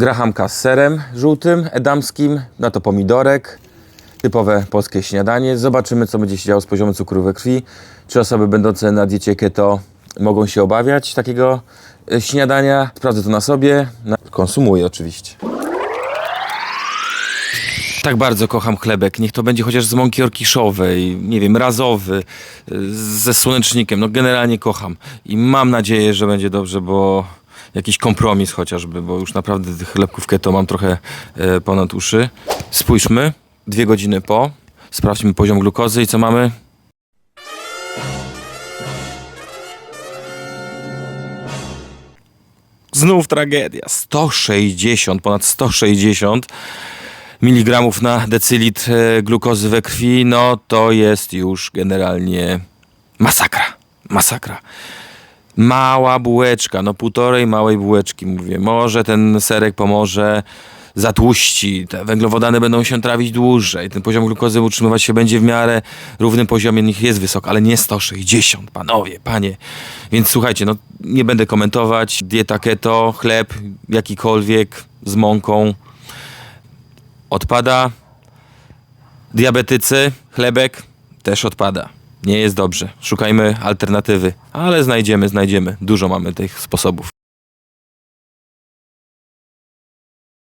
Grahamka z serem żółtym, edamskim, na to pomidorek. Typowe polskie śniadanie. Zobaczymy, co będzie się działo z poziomem cukru we krwi. Czy osoby będące na diecie keto mogą się obawiać takiego e, śniadania. Sprawdzę to na sobie. Konsumuję oczywiście. Tak bardzo kocham chlebek. Niech to będzie chociaż z mąki orkiszowej, nie wiem, razowy, y, ze słonecznikiem. No generalnie kocham. I mam nadzieję, że będzie dobrze, bo jakiś kompromis chociażby, bo już naprawdę tych chlebków keto mam trochę e, ponad uszy. Spójrzmy, dwie godziny po. Sprawdźmy poziom glukozy i co mamy? Znów tragedia. 160, ponad 160 miligramów na decylitr e, glukozy we krwi, no to jest już generalnie masakra. Masakra. Mała bułeczka, no półtorej małej bułeczki mówię. Może ten serek pomoże, zatłuści, te węglowodany będą się trawić dłużej, ten poziom glukozy utrzymywać się będzie w miarę równym poziomie, niech jest wysok, ale nie 160, panowie, panie. Więc słuchajcie, no nie będę komentować, dieta keto, chleb jakikolwiek z mąką, odpada. Diabetycy, chlebek też odpada. Nie jest dobrze. Szukajmy alternatywy, ale znajdziemy, znajdziemy. Dużo mamy tych sposobów.